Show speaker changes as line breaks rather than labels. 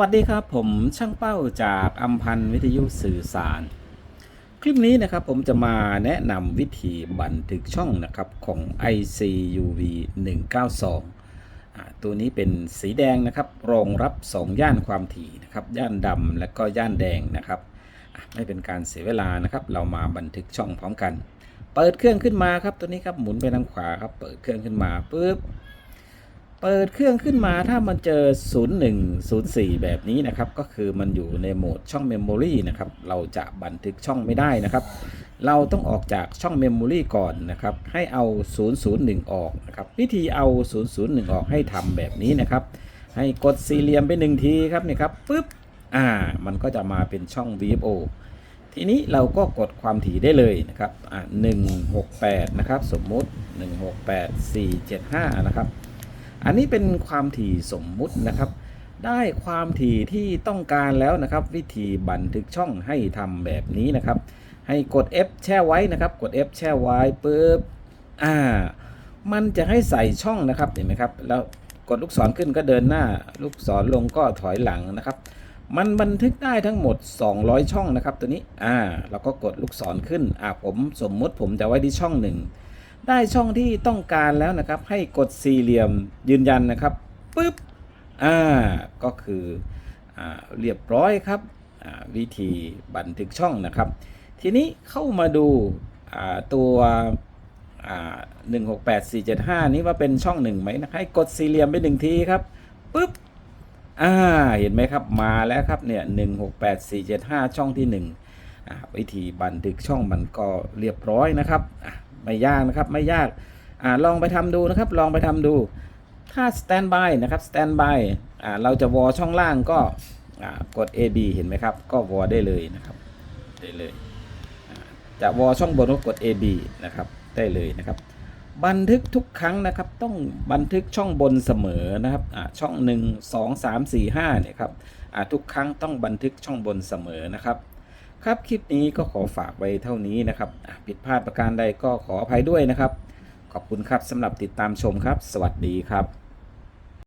วัสดีครับผมช่างเป้าจากอัมพันธ์วิทยุสื่อสาร คลิปนี้นะครับผมจะมาแนะนำวิธีบันทึกช่องนะครับของ ICUV 192อ่าตัวนี้เป็นสีแดงนะครับรองรับ 2 ย่านความถี่นะครับย่านดำและก็ย่านแดงนะครับไม่เป็นการเสียเวลานะครับ เรามาบันทึกช่องพร้อมกัน เปิดเครื่องขึ้นมาครับตัวนี้ครับหมุนไปทางขวาครับเปิดเครื่องขึ้นมาปุ๊บ เปิดเครื่องขึ้นมาถ้ามันเจอ 0104 แบบนี้นะครับ ก็คือมันอยู่ในโหมดช่องเมมโมรีนะครับ เราจะบันทึกช่องไม่ได้นะครับ เราต้องออกจากช่องเมมโมรีก่อนนะครับ ให้เอา 001 ออกนะครับ วิธีเอา 001 ออกให้ทำแบบนี้นะครับ ให้กดสี่เหลี่ยมไปหนึ่งทีครับนี่ครับปุ๊บ อ่า มันก็จะมาเป็นช่อง VFO ทีนี้เราก็กดความถี่ได้เลยนะครับ อ่า168 นะครับ สมมุติ 168 475 นะครับ อันนี้เป็นความถี่สมมุตินะครับ ได้ความถี่ที่ต้องการแล้วนะครับ วิธีบันทึกช่องให้ทำแบบนี้นะครับ ให้กด F แช่ไว้นะครับ กด F แช่ไว้ปุ๊บอ่า มันจะให้ใส่ช่องนะครับเห็นไหมครับ แล้วกดลูกศรขึ้นก็เดินหน้า ลูกศรลงก็ถอยหลังนะครับ มันบันทึกได้ทั้งหมด 200 ช่องนะครับ ตัวนี้ อ่า เราก็กดลูกศรขึ้น อ่าผมสมมุติผมจะไว้ที่ช่องหนึ่ง ได้ช่องที่ต้องการแล้วนะครับ ให้กดสี่เหลี่ยมยืนยันนะครับปุ๊บอ่าก็คืออเรียบร้อยครับวิธีบันทึกช่องนะครับ ทีนี้เข้ามาดูาตัวอ่าหนึ่งหกแปดสี่เจ็ดห้านี้ว่าเป็นช่องหนึ่งไหมนะให้กดสี่เหลี่ยมไปหนึ่งทีครับปุ๊บอ่าเห็นไหมครับมาแล้วครับเนี่ยหนึ่งหกแปดสี่เจ็ดห้าช่องที่หนึ่งวิธีบันทึกช่องมันก็เรียบร้อยนะครับอ ไม่ยากนะครับไม่ยากอ่าลองไปทำดูนะครับ ลองไปทำดู ถ้า standby นะครับ standby อ่าเราจะวอช่องล่างก็อ่ากด AB เห็นไหมครับ ก็วอได้เลยนะครับได้เลยจะวอช่องบนก็กด AB นะครับได้เลยนะครับ บันทึกทุกครั้งนะครับ ต้องบันทึกช่องบนเสมอนะครับอ่าช่อง 1 2 3 4 5เนี่ยครับทุกครั้งต้องบันทึกช่องบนเสมอนะครับ ครับคลิปนี้ก็ขอฝากไว้เท่านี้นะครับผิดพลาดประการใดก็ขออภัยด้วยนะครับ ขอบคุณครับสำหรับติดตามชมครับ สวัสดีครับ